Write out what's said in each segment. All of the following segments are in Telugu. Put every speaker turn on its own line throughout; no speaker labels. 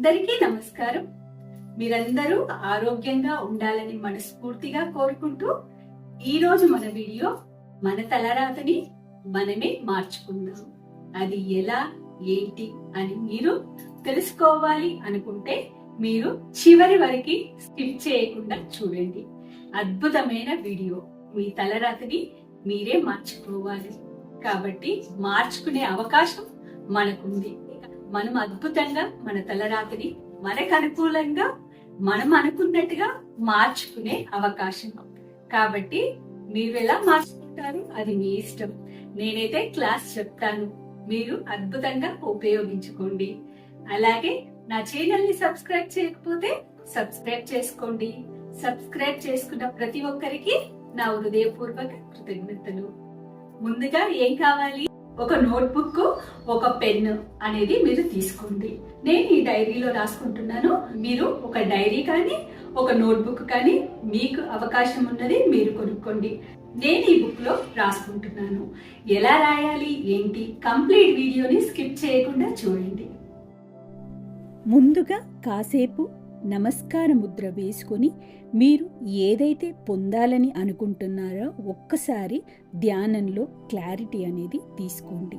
అందరికీ నమస్కారం. మీరందరూ ఆరోగ్యంగా ఉండాలని మనస్ఫూర్తిగా కోరుకుంటూ ఈ రోజు మన వీడియో మన తలరాతని మనమే మార్చుకుందాం. అది ఎలా ఏంటి అని మీరు తెలుసుకోవాలి అనుకుంటే మీరు చివరి వరకు స్కిప్ చేయకుండా చూడండి. అద్భుతమైన వీడియో. మీ తలరాతని మీరే మార్చుకోవాలి. కాబట్టి మార్చుకునే అవకాశం మనకుంది. మనం అద్భుతంగా మన తలరాతిని మనకు అనుకూలంగా మనం అనుకున్నట్టుగా మార్చుకునే అవకాశం. కాబట్టి మీరు ఎలా మార్చుకుంటారు? అది మీ ఇష్టం. నేనైతే క్లాస్ చెప్తాను. మీరు అద్భుతంగా ఉపయోగించుకోండి. అలాగే నా ఛానల్ని సబ్స్క్రైబ్ చేయకపోతే సబ్స్క్రైబ్ చేసుకోండి. సబ్స్క్రైబ్ చేసుకున్న ప్రతి ఒక్కరికి నా హృదయపూర్వక కృతజ్ఞతలు. ముందుగా ఏం కావాలి? ఒక నోట్బుక్ ఒక పెన్ అనేది మీరు తీసుకోండి. నేను ఈ డైరీలో రాసుకుంటున్నాను. మీరు ఒక డైరీ కానీ ఒక నోట్బుక్ కానీ మీకు అవకాశం ఉన్నది మీరు కొనుక్కోండి. నేను ఈ బుక్లో రాసుకుంటున్నాను. ఎలా రాయాలి ఏంటి కంప్లీట్ వీడియోని స్కిప్ చేయకుండా చూడండి.
ముందుగా కాసేపు నమస్కార ముద్ర వేసుకొని మీరు ఏదైతే పొందాలని అనుకుంటున్నారో ఒక్కసారి ధ్యానంలో క్లారిటీ అనేది తీసుకోండి.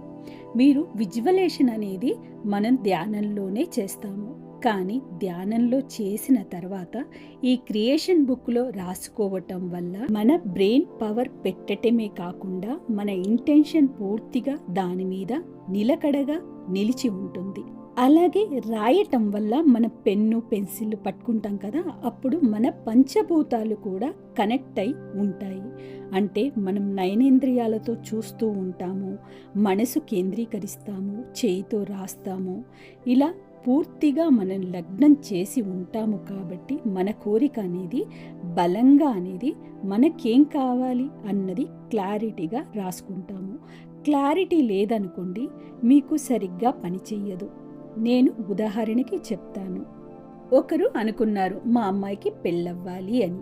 మీరు విజువలేషన్ అనేది మనం ధ్యానంలోనే చేస్తాము. కానీ ధ్యానంలో చేసిన తర్వాత ఈ క్రియేషన్ బుక్లో రాసుకోవటం వల్ల మన బ్రెయిన్ పవర్ పెట్టటమే కాకుండా మన ఇంటెన్షన్ పూర్తిగా దాని మీద నిలకడగా నిలిచి ఉంటుంది. అలాగే రాయటం వల్ల మన పెన్ను పెన్సిల్ పట్టుకుంటాం కదా అప్పుడు మన పంచభూతాలు కూడా కనెక్ట్ అయి ఉంటాయి. అంటే మనం నయనేంద్రియాలతో చూస్తూ ఉంటాము మనసు కేంద్రీకరిస్తాము చేయితో రాస్తాము. ఇలా పూర్తిగా మనం లగ్నం చేసి ఉంటాము కాబట్టి మన కోరిక అనేది బలంగా అనేది మనకేం కావాలి అన్నది క్లారిటీగా రాసుకుంటాము. క్లారిటీ లేదనుకోండి మీకు సరిగ్గా పనిచేయదు నేను ఉదాహరణకి చెప్తాను. ఒకరు అనుకున్నారు మా అమ్మాయికి పెళ్ళవ్వాలి అని.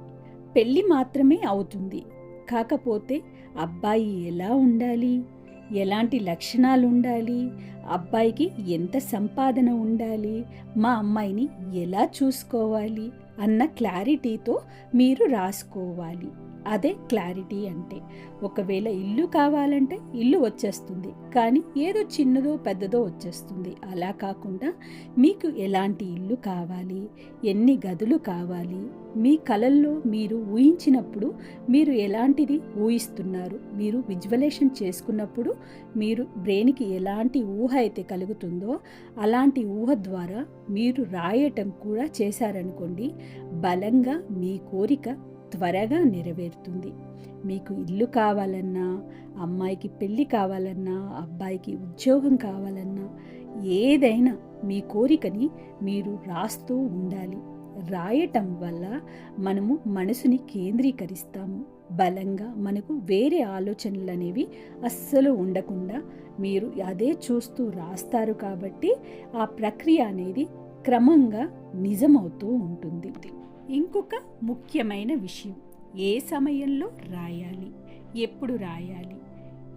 పెళ్ళి మాత్రమే అవుతుంది. కాకపోతే అబ్బాయి ఎలా ఉండాలి? ఎలాంటి లక్షణాలు ఉండాలి? అబ్బాయికి ఎంత సంపాదన ఉండాలి? మా అమ్మాయిని ఎలా చూసుకోవాలి? అన్న క్లారిటీతో మీరు రాసుకోవాలి. అదే క్లారిటీ అంటే ఒకవేళ ఇల్లు కావాలంటే ఇల్లు వచ్చేస్తుంది కానీ ఏదో చిన్నదో పెద్దదో వచ్చేస్తుంది. అలా కాకుండా మీకు ఎలాంటి ఇల్లు కావాలి ఎన్ని గదులు కావాలి మీ కలల్లో మీరు ఊహించినప్పుడు మీరు ఎలాంటిది ఊహిస్తున్నారు మీరు విజువలేషన్ చేసుకున్నప్పుడు మీరు బ్రెయిన్కి ఎలాంటి ఊహ అయితే కలుగుతుందో అలాంటి ఊహ ద్వారా మీరు రాయటం కూడా చేశారనుకోండి బలంగా మీ కోరిక త్వరగా నెరవేరుతుంది. మీకు ఇల్లు కావాలన్నా అమ్మాయికి పెళ్ళి కావాలన్నా అబ్బాయికి ఉద్యోగం కావాలన్నా ఏదైనా మీ కోరికని మీరు రాస్తూ ఉండాలి. రాయటం వల్ల మనము మనసుని కేంద్రీకరిస్తాము. బలంగా మనకు వేరే ఆలోచనలు అనేవి అస్సలు ఉండకుండా మీరు అదే చూస్తూ రాస్తారు కాబట్టి ఆ ప్రక్రియ అనేది క్రమంగా నిజమవుతూ ఉంటుంది. ఇంకొక ముఖ్యమైన విషయం. ఏ సమయంలో రాయాలి? ఎప్పుడు రాయాలి?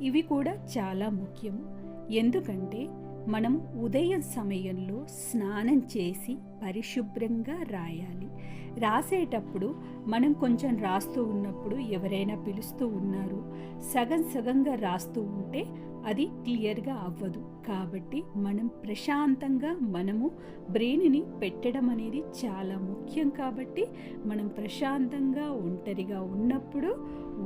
ఇవి కూడా చాలా ముఖ్యం. ఎందుకంటే మనం ఉదయం సమయంలో స్నానం చేసి పరిశుభ్రంగా రాయాలి. రాసేటప్పుడు మనం కొంచెం రాస్తూ ఉన్నప్పుడు ఎవరైనా పిలుస్తూ ఉన్నారు. సగం సగంగా రాస్తూ ఉంటే అది క్లియర్గా అవ్వదు. కాబట్టి మనం ప్రశాంతంగా మనము బ్రెయిన్ని పెట్టడం అనేది చాలా ముఖ్యం. కాబట్టి మనం ప్రశాంతంగా ఒంటరిగా ఉన్నప్పుడు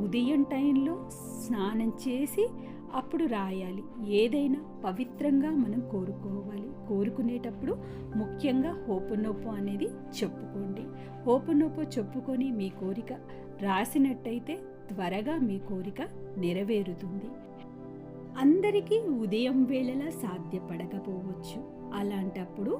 ఉదయం టైంలో స్నానం చేసి అప్పుడు రాయాలి. ఏదైనా పవిత్రంగా మనం కోరుకోవాలి. కోరుకునేటప్పుడు ముఖ్యంగా హోపనోపు అనేది చెప్పుకోండి. హోపనోపు చెప్పుకొని మీ కోరిక రాసినట్టయితే త్వరగా మీ కోరిక నెరవేరుతుంది. అందరికీ ఉదయం వేళలా సాధ్యపడకపోవచ్చు. అలాంటప్పుడు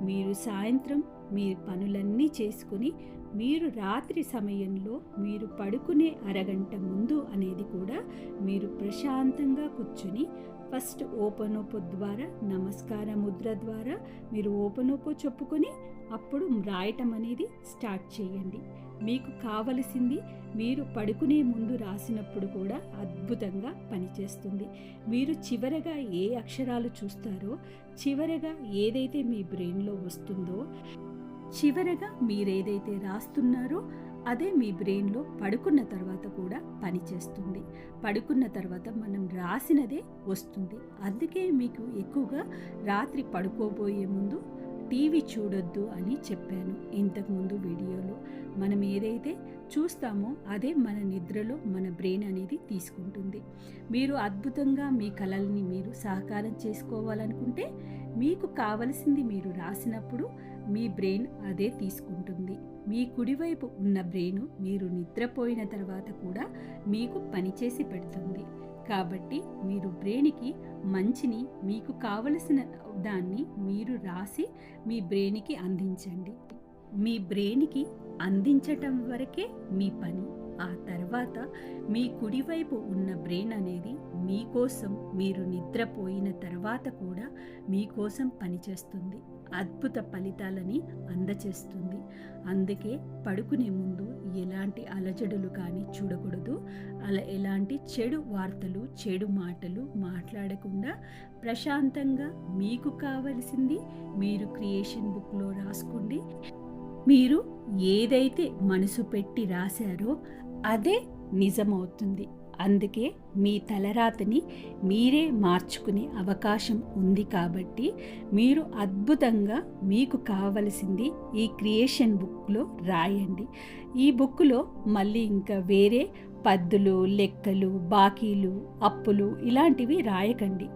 మీరు సాయంత్రం మీ పనులన్నీ చేసుకుని మీరు రాత్రి సమయంలో మీరు పడుకునే అరగంట ముందు అనేది కూడా మీరు ప్రశాంతంగా కూర్చుని ఫస్ట్ ఓపెనోపో ద్వారా నమస్కార ముద్ర ద్వారా మీరు ఓపెనోపో చెప్పుకొని అప్పుడు రాయటం అనేది స్టార్ట్ చేయండి. మీకు కావలసింది మీరు పడుకునే ముందు రాసినప్పుడు కూడా అద్భుతంగా పనిచేస్తుంది. మీరు చివరగా ఏ అక్షరాలు చూస్తారో చివరగా ఏదైతే మీ బ్రెయిన్లో వస్తుందో చివరగా మీరేదైతే రాస్తున్నారో అదే మీ బ్రెయిన్లో పడుకున్న తర్వాత కూడా పనిచేస్తుంది పడుకున్న తర్వాత మనం రాసినదే వస్తుంది. అందుకే మీకు ఎక్కువగా రాత్రి పడుకోబోయే ముందు టీవీ చూడొద్దు అని చెప్పాను ఇంతకుముందు వీడియోలో. మనం ఏదైతే చూస్తామో అదే మన నిద్రలో మన బ్రెయిన్ అనేది తీసుకుంటుంది. మీరు అద్భుతంగా మీ కళల్ని మీరు సహకారం చేసుకోవాలనుకుంటే మీకు కావలసింది మీరు రాసినప్పుడు మీ బ్రెయిన్ అదే తీసుకుంటుంది. మీ కుడివైపు ఉన్న బ్రెయిన్ మీరు నిద్రపోయిన తర్వాత కూడా మీకు పనిచేసి పెడుతుంది. కాబట్టి మీరు బ్రెయిన్కి మంచిని మీకు కావలసిన దాన్ని మీరు రాసి మీ బ్రెయిన్కి అందించండి. మీ బ్రెయిన్కి అందించటం వరకే మీ పని. ఆ తర్వాత మీ కుడివైపు ఉన్న బ్రెయిన్ అనేది మీకోసం మీరు నిద్రపోయిన తర్వాత కూడా మీకోసం పనిచేస్తుంది. అద్భుత ఫలితాలని అందచేస్తుంది. అందుకే పడుకునే ముందు ఎలాంటి అలజడులు కానీ చూడకూడదు. అలా ఎలాంటి చెడు వార్తలు చెడు మాటలు మాట్లాడకుండా ప్రశాంతంగా మీకు కావలసింది మీరు క్రియేషన్ బుక్లో రాసుకోండి. మీరు ఏదైతే మనసు పెట్టి రాశారో అదే నిజమవుతుంది. అందుకే మీ తలరాతని మీరే మార్చుకునే అవకాశం ఉంది కాబట్టి మీరు అద్భుతంగా మీకు కావలసింది ఈ క్రియేషన్ బుక్లో రాయండి. ఈ బుక్లో మళ్ళీ ఇంకా వేరే పద్దులు లెక్కలు బాకీలు అప్పులు ఇలాంటివి రాయకండి.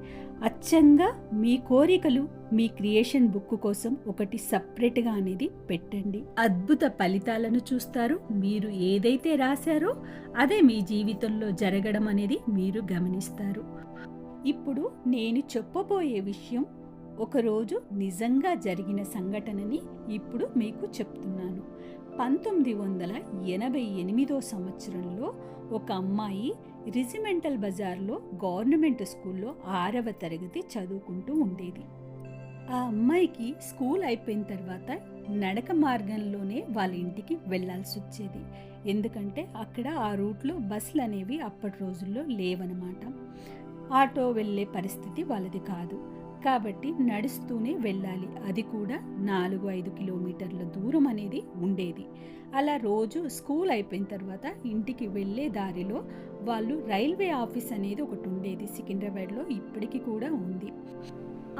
అచ్చంగా మీ కోరికలు మీ క్రియేషన్ బుక్ కోసం ఒకటి సపరేట్గా అనేది పెట్టండి. అద్భుత ఫలితాలను చూస్తారు. మీరు ఏదైతే రాశారో అదే మీ జీవితంలో జరగడం అనేది మీరు గమనిస్తారు. ఇప్పుడు నేను చెప్పబోయే విషయం ఒకరోజు నిజంగా జరిగిన సంఘటనని ఇప్పుడు మీకు చెప్తున్నాను. పంతొమ్మిది వందల ఎనభై ఎనిమిదో సంవత్సరంలో ఒక అమ్మాయి రిజిమెంటల్ బజార్లో గవర్నమెంట్ స్కూల్లో ఆరవ తరగతి చదువుకుంటూ ఉండేది. ఆ అమ్మాయికి స్కూల్ అయిపోయిన తర్వాత నడక మార్గంలోనే వాళ్ళ ఇంటికి వెళ్ళాల్సి వచ్చేది. ఎందుకంటే అక్కడ ఆ రూట్లో బస్సులు అనేవి అప్పటి రోజుల్లో లేవనమాట. ఆటో వెళ్ళే పరిస్థితి వాళ్ళది కాదు. కాబట్టి నడుస్తూనే వెళ్ళాలి. అది కూడా నాలుగు ఐదు కిలోమీటర్ల దూరం అనేది ఉండేది. అలా రోజు స్కూల్ అయిపోయిన తర్వాత ఇంటికి వెళ్ళే దారిలో వాళ్ళు రైల్వే ఆఫీస్ అనేది ఒకటి ఉండేది. సికింద్రాబాద్లో ఇప్పటికీ కూడా ఉంది.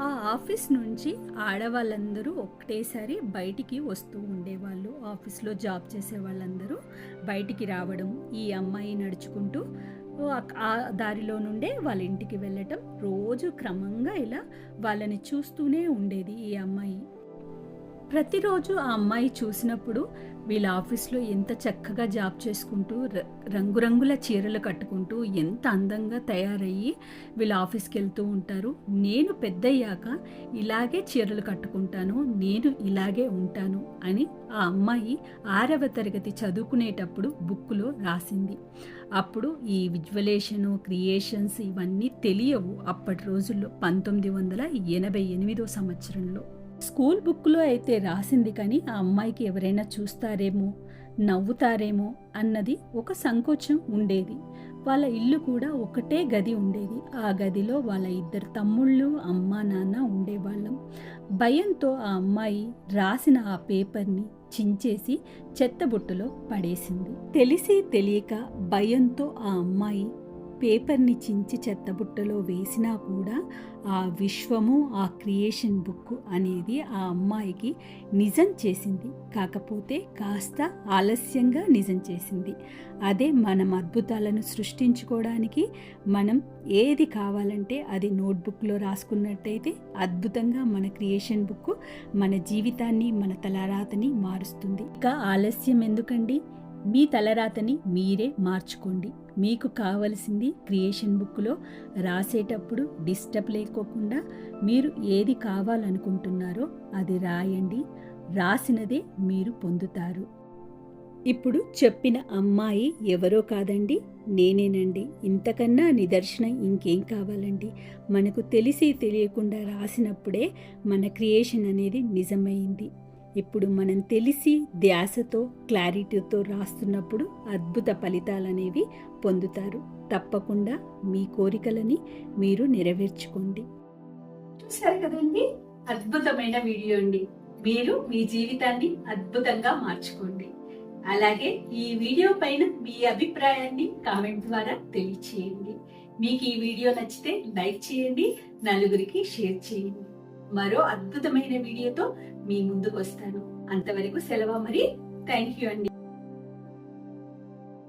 ఆ ఆఫీస్ నుంచి ఆడవాళ్ళందరూ ఒకటేసారి బయటికి వస్తూ ఉండేవాళ్ళు. ఆఫీస్లో జాబ్ చేసే వాళ్ళందరూ బయటికి రావడం ఈ అమ్మాయి నడుచుకుంటూ ఆ దారిలో నుండే వాళ్ళ ఇంటికి వెళ్ళటం రోజు క్రమంగా ఇలా వాళ్ళని చూస్తూనే ఉండేది ఈ అమ్మాయి. ప్రతిరోజు ఆ అమ్మాయి చూసినప్పుడు వీళ్ళ ఆఫీస్లో ఎంత చక్కగా జాబ్ చేసుకుంటూ రంగురంగుల చీరలు కట్టుకుంటూ ఎంత అందంగా తయారయ్యి వీళ్ళ ఆఫీస్కి వెళ్తూ ఉంటారు. నేను పెద్దయ్యాక ఇలాగే చీరలు కట్టుకుంటాను నేను ఇలాగే ఉంటాను అని ఆ అమ్మాయి ఆరవ తరగతి చదువుకునేటప్పుడు బుక్లో రాసింది. అప్పుడు ఈ విజువలేషను క్రియేషన్స్ ఇవన్నీ తెలియవు అప్పటి రోజుల్లో పంతొమ్మిది వందల ఎనభై ఎనిమిదో సంవత్సరంలో. స్కూల్ బుక్లో అయితే రాసింది కానీ ఆ అమ్మాయికి ఎవరైనా చూస్తారేమో నవ్వుతారేమో అన్నది ఒక సంకోచం ఉండేది. వాళ్ళ ఇల్లు కూడా ఒకటే గది ఉండేది. ఆ గదిలో వాళ్ళ ఇద్దరు తమ్ముళ్ళు అమ్మ నాన్న ఉండేవాళ్ళం. భయంతో ఆ అమ్మాయి రాసిన ఆ పేపర్ని చించేసి చెత్తబుట్టలో పడేసింది. తెలిసి తెలియక భయంతో ఆ అమ్మాయి పేపర్ని చించి చెత్తబుట్టలో వేసినా కూడా ఆ విశ్వము ఆ క్రియేషన్ బుక్ అనేది ఆ అమ్మాయికి నిజం చేసింది. కాకపోతే కాస్త ఆలస్యంగా నిజం చేసింది. అదే మనం అద్భుతాలను సృష్టించుకోవడానికి మనం ఏది కావాలంటే అది నోట్బుక్లో రాసుకున్నట్టయితే అద్భుతంగా మన క్రియేషన్ బుక్ మన జీవితాన్ని మన తలరాతని మారుస్తుంది. ఇంకా ఆలస్యం ఎందుకండి? మీ తలరాతని మీరే మార్చుకోండి. మీకు కావలసింది క్రియేషన్ బుక్లో రాసేటప్పుడు డిస్టర్బ్ లేకోకుండా మీరు ఏది కావాలనుకుంటున్నారో అది రాయండి. రాసినదే మీరు పొందుతారు. ఇప్పుడు చెప్పిన అమ్మాయి ఎవరో కాదండి నేనేనండి. ఇంతకన్నా నిదర్శనం ఇంకేం కావాలండి? మనకు తెలిసి తెలియకుండా రాసినప్పుడే మన క్రియేషన్ అనేది నిజమైంది. ఇప్పుడు మనం తెలిసి ధ్యాసతో క్లారిటీతో రాస్తున్నప్పుడు అద్భుత ఫలితాలు అనేవి పొందుతారు. తప్పకుండా మీ కోరికలని మీరు నెరవేర్చుకోండి.
చూసారు కదండి? అద్భుతమైన వీడియో అండి. మీరు మీ జీవితాన్ని అద్భుతంగా మార్చుకోండి. అలాగే ఈ వీడియో పైన మీ అభిప్రాయాన్ని కామెంట్ ద్వారా తెలియచేయండి. మీకు ఈ వీడియో నచ్చితే లైక్ చేయండి నలుగురికి షేర్ చేయండి. మరో అద్భుతమైన వీడియోతో మీ ముందుకు వస్తాను. అంతవరకు సెలవు మరి థ్యాంక్ యూ అండి.